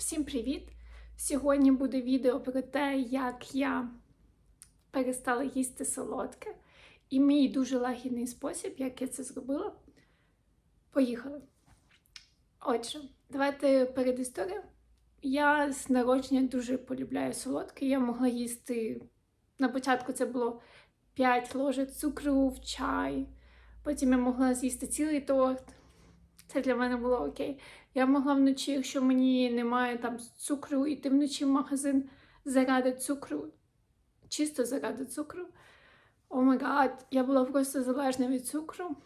Всім привіт! Сьогодні буде відео про те, як я перестала їсти солодке. І мій дуже лагідний спосіб, як я це зробила. Поїхали. Отже, давайте перед історією. Я з народження дуже полюбляю солодке. Я могла їсти. На початку це було 5 ложок цукру в чай. Потім я могла з'їсти цілий торт. Це для мене було окей. Я могла вночі, якщо мені немає там цукру, йти вночі в магазин заради цукру, чисто заради цукру. О май гад, я була просто залежна від цукру.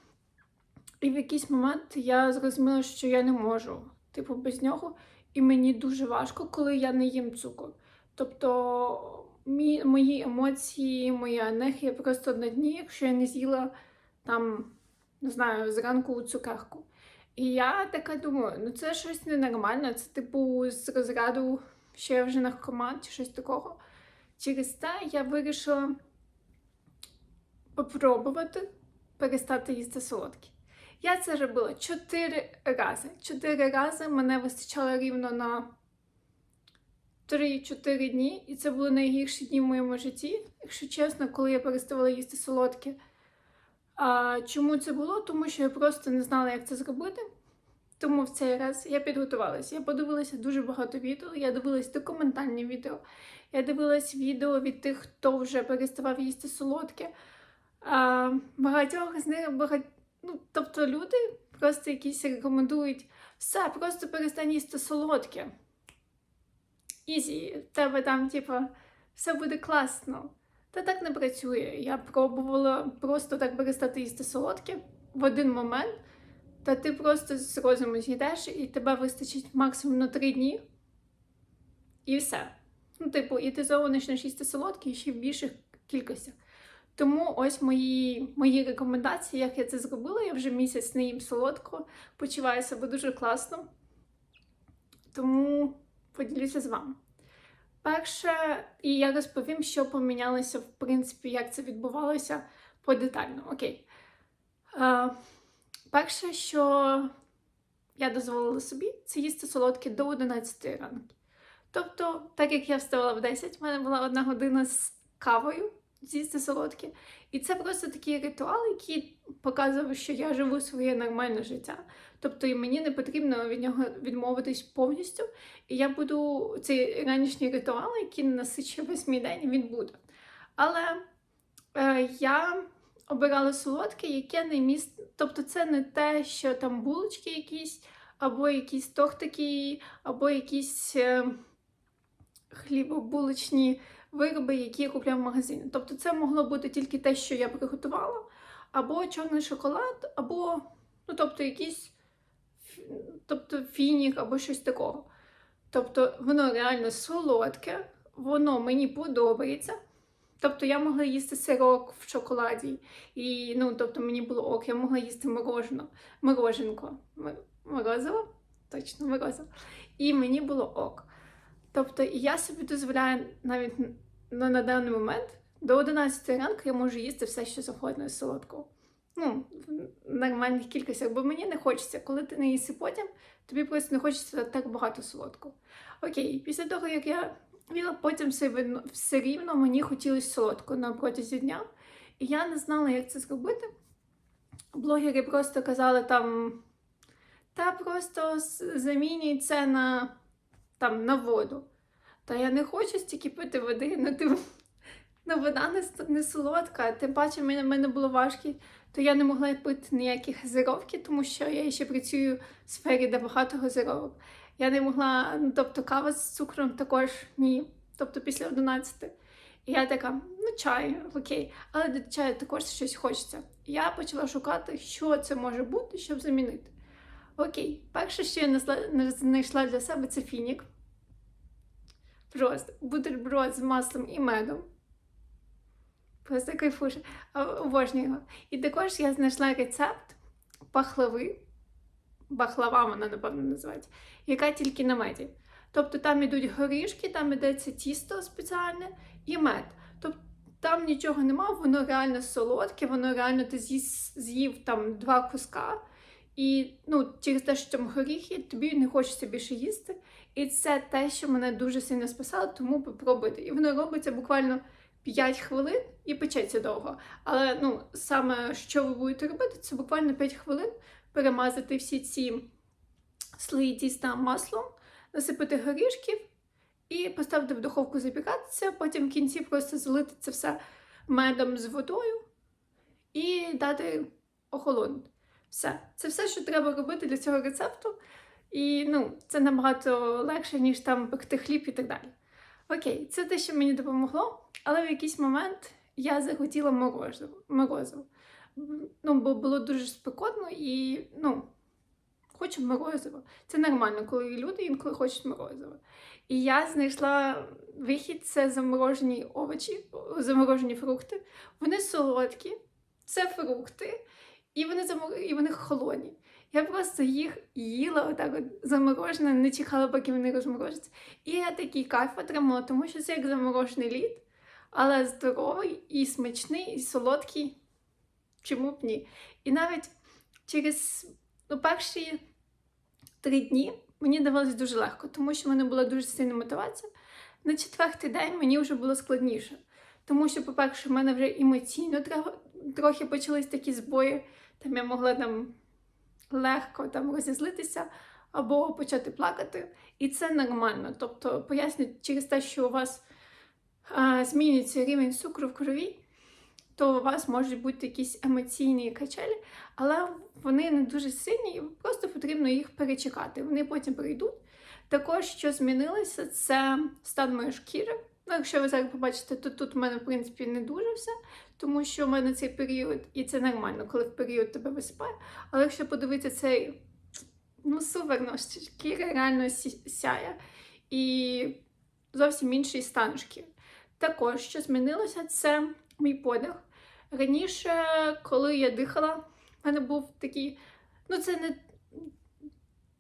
І в якийсь момент я зрозуміла, що я не можу, типу, без нього. І мені дуже важко, коли я не їм цукор. Тобто мі, мої емоції, моя енергія просто на дні, якщо я не з'їла там, не знаю, зранку цукерку. І я така думаю, ну це щось ненормальне, це типу з розряду, я вже наркоман чи щось такого. Через те я вирішила попробувати перестати їсти солодкі. Я це робила чотири рази. Чотири рази мене вистачало рівно на 3-4 дні, і це були найгірші дні в моєму житті, якщо чесно, коли я переставала їсти солодке. А чому це було? Тому що я просто не знала, як це зробити. Тому в цей раз я підготувалася. Я подивилася дуже багато відео. Я дивилась документальні відео. Я дивилась відео від тих, хто вже переставав їсти солодке. А, багатьох з них багать... ну, тобто люди просто якісь рекомендують все, просто перестань їсти солодке. Ізі, в тебе там, типа, все буде класно. Та так не працює. Я пробувала просто так перестати їсти солодке в один момент, та ти просто з розуму з'їдеш, і тебе вистачить максимум на три дні. І все. Ну, типу, і ти знову почнеш їсти солодке і ще в більших кількостях. Тому ось мої мої рекомендації, як я це зробила. Я вже місяць не їм солодко, почуваю себе дуже класно. Тому поділюся з вами. Перше, і я розповім, що помінялося, в принципі, як це відбувалося подетально. Окей. Е, перше, що я дозволила собі, це їсти солодке до 11 ранку. Тобто, так як я вставала в 10, в мене була одна година з кавою з'їсти солодке. І це просто такий ритуал, який показував, що я живу своє нормальне життя. Тобто і мені не потрібно від нього відмовитись повністю. І я буду цей ранішній ритуал, який насичує весь мій день, він буде. Але е, я обирала солодке, яке не міст. Тобто, це не те, що там булочки якісь, або якісь тортики, або якісь е, хлібобулочні вироби, які я купляю в магазині. Тобто, це могло бути тільки те, що я приготувала, або чорний шоколад, або ну, тобто, якийсь тобто, фінік, або щось такого. Тобто, воно реально солодке, воно мені подобається. Тобто я могла їсти сирок в шоколаді, і ну, тобто мені було ок, я могла їсти морожено, мороженко, морозиво, точно морозиво. І мені було ок. Тобто я собі дозволяю навіть ну, на даний момент до 11 ранку я можу їсти все, що завгодно з солодкого. Ну, в нормальних кількостях, бо мені не хочеться, коли ти не їси потім, тобі просто не хочеться так багато солодкого. Окей, після того, як я їла, потім все, все рівно мені хотілося солодко на протязі дня. І я не знала, як це зробити. Блогери просто казали там, та просто замінюй це на там, на воду. Та я не хочу стільки пити води, ну ти ну, вода не, не солодка. Тим паче в мене, в мене було важко, то я не могла пити ніяких газировки, тому що я ще працюю в сфері, де багато газировок. Я не могла, ну тобто кава з цукром також ні. Тобто після 11. І я така, ну чай, окей, але до чаю також щось хочеться. Я почала шукати, що це може бути, щоб замінити. Окей, перше, що я знайшла для себе, це фінік. Просто бутерброд з маслом і медом. Просто кайфуша, обожнюю його. І також я знайшла рецепт пахлави, бахлава вона, напевно, називається, яка тільки на меді. Тобто там ідуть горішки, там йдеться тісто спеціальне і мед. Тобто там нічого нема, воно реально солодке, воно реально ти з'їв там два куска, І ну, через те, що там горіхи, тобі не хочеться більше їсти. І це те, що мене дуже сильно спасало, тому попробуйте. І воно робиться буквально 5 хвилин і печеться довго. Але ну, саме що ви будете робити, це буквально 5 хвилин перемазати всі ці слої тіста маслом, насипати горішків і поставити в духовку запікатися, потім в кінці просто залити це все медом з водою і дати охолонути. Все. Це все, що треба робити для цього рецепту. І ну, це набагато легше, ніж там пекти хліб і так далі. Окей, це те, що мені допомогло, але в якийсь момент я захотіла морозиво. Ну, бо було дуже спекотно і ну, хочу морозиво. Це нормально, коли люди інколи хочуть морозиво. І я знайшла вихід це заморожені овочі, заморожені фрукти. Вони солодкі, це фрукти, і вони замор... і вони холодні. Я просто їх їла отак от заморожено, не чекала, поки вони розморожаться. І я такий кайф отримала, тому що це як заморожений лід, але здоровий і смачний, і солодкий. Чому б ні? І навіть через ну, перші три дні мені давалось дуже легко, тому що в мене була дуже сильна мотивація. На четвертий день мені вже було складніше. Тому що, по-перше, в мене вже емоційно трохи почались такі збої, там я могла там легко там розізлитися або почати плакати. І це нормально. Тобто, поясню, через те, що у вас а, змінюється рівень цукру в крові, то у вас можуть бути якісь емоційні качелі, але вони не дуже сильні, і просто потрібно їх перечекати. Вони потім прийдуть. Також, що змінилося, це стан моєї шкіри. Ну, якщо ви зараз побачите, то тут в мене, в принципі, не дуже все, тому що в мене цей період, і це нормально, коли в період тебе висипає. Але якщо подивитися цей, ну супер, ну, шкіра реально сяє. І зовсім інший стан шкіри. Також, що змінилося, це мій подих. Раніше, коли я дихала, в мене був такий, ну це не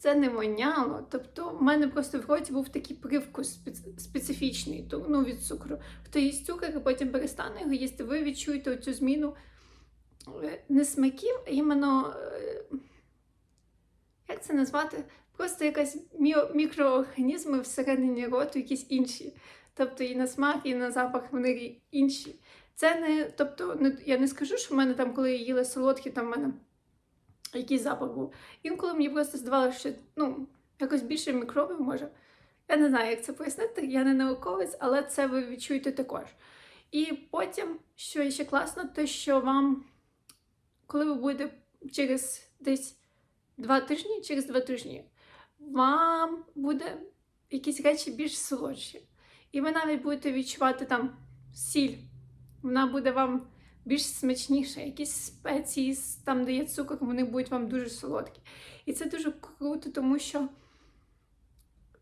це не воняло. Тобто, в мене просто в роті був такий привкус специфічний ну, від цукру. Хто їсть цукор і потім перестане його їсти, ви відчуєте цю зміну е, не смаків, а іменно, е, як це назвати? Просто якась мікроорганізми всередині роту, якісь інші. Тобто і на смак, і на запах вони інші. Це не, тобто, не, я не скажу, що в мене там, коли я їла солодкі, там в мене який запах був. Інколи мені просто здавалося, що ну, якось більше мікробів може. Я не знаю, як це пояснити, я не науковець, але це ви відчуєте також. І потім, що ще класно, те, що вам, коли ви будете через десь два тижні, через два тижні, вам буде якісь речі більш солодші. І ви навіть будете відчувати там сіль. Вона буде вам більш смачніше, якісь спеції, там, де є цукор, вони будуть вам дуже солодкі. І це дуже круто, тому що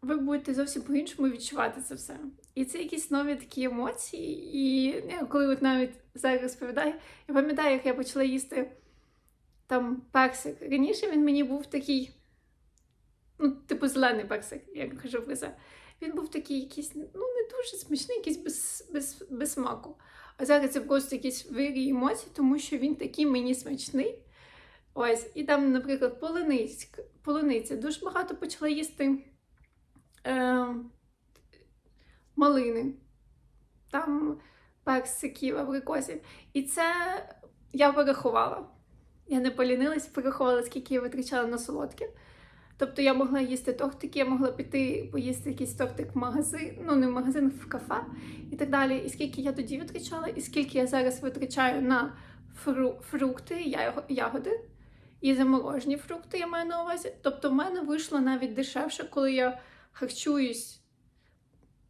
ви будете зовсім по-іншому відчувати це все. І це якісь нові такі емоції. І я, коли от навіть зараз розповідаю, я пам'ятаю, як я почала їсти там персик. Раніше він мені був такий, ну, типу, зелений персик, як кажу про це. Він був такий якийсь, ну, не дуже смачний, якийсь без, без, без смаку. А зараз це просто якісь вирі емоції, тому що він такий мені смачний. Ось, і там, наприклад, полуниця. полуниця. Дуже багато почала їсти е, малини, там персиків, абрикосів. І це я порахувала. Я не полінилась, порахувала, скільки я витрачала на солодке. Тобто я могла їсти тортики, я могла піти поїсти якийсь тортик в магазин, ну не в магазин, в кафе і так далі. І скільки я тоді витрачала, і скільки я зараз витрачаю на фру фрукти, ягоди і заморожені фрукти, я маю на увазі. Тобто, в мене вийшло навіть дешевше, коли я харчуюсь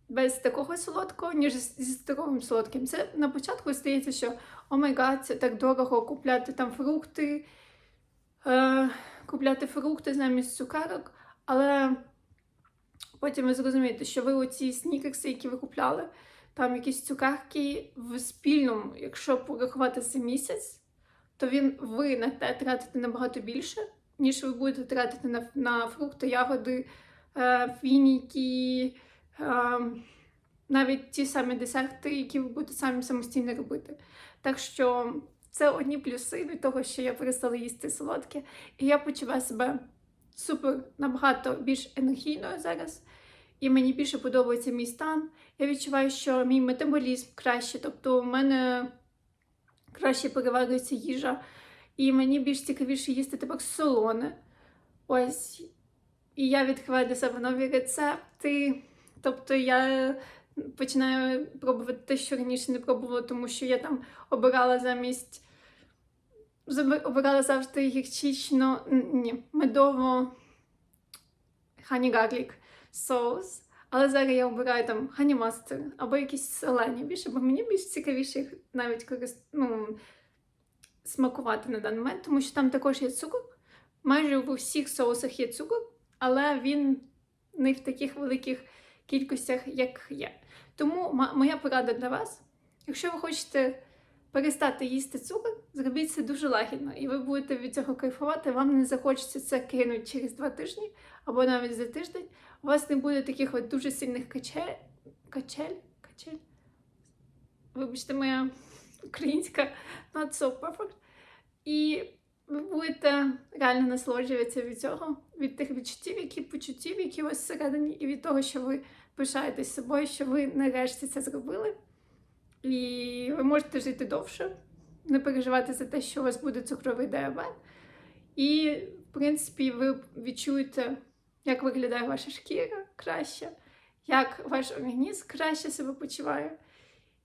без такого солодкого, ніж зі здоровим солодким. Це на початку здається, що о май гад, це так дорого купляти там фрукти. Е купляти фрукти замість цукерок, але потім ви зрозумієте, що ви оці снікерси, які ви купляли, там якісь цукерки в спільному, якщо порахувати за місяць, то він ви на те тратите набагато більше, ніж ви будете тратити на на фрукти, ягоди, е, фініки, е, навіть ті самі десерти, які ви будете самі самостійно робити. Так що це одні плюси від того, що я перестала їсти солодке. І я почуваю себе супер набагато більш енергійною зараз. І мені більше подобається мій стан. Я відчуваю, що мій метаболізм краще, тобто у мене краще переварюється їжа, і мені більш цікавіше їсти тепер солоне. Ось. І я відкриваю для себе нові рецепти. Тобто я починаю пробувати те, що раніше не пробувала, тому що я там обирала замість. Обирала завжди гірчично, ні, медово honey garlic соус. Але зараз я обираю там honey mustard або якісь солені більше, бо мені більш цікавіше їх навіть корист... ну, смакувати на даний момент, тому що там також є цукор. Майже в усіх соусах є цукор, але він не в таких великих кількостях, як є. Тому моя порада для вас: якщо ви хочете перестати їсти цукор, зробіть це дуже лагідно, і ви будете від цього кайфувати. Вам не захочеться це кинути через два тижні або навіть за тиждень. У вас не буде таких от дуже сильних качель. Качель? Качель? Вибачте, моя українська not so perfect. І ви будете реально насолоджуватися від цього, від тих відчуттів, які почуттів, які у вас всередині, і від того, що ви пишаєтесь собою, що ви нарешті це зробили. І ви можете жити довше, не переживати за те, що у вас буде цукровий діабет. І, в принципі, ви відчуєте, як виглядає ваша шкіра краще, як ваш організм краще себе почуває.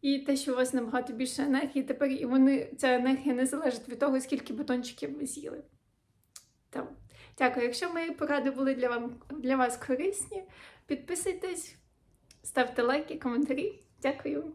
І те, що у вас набагато більше енергії, тепер і вони, ця енергія не залежить від того, скільки батончиків ви з'їли. Тому, дякую. Якщо мої поради були для, вам, для вас корисні, підписуйтесь, ставте лайки, коментарі. Дякую.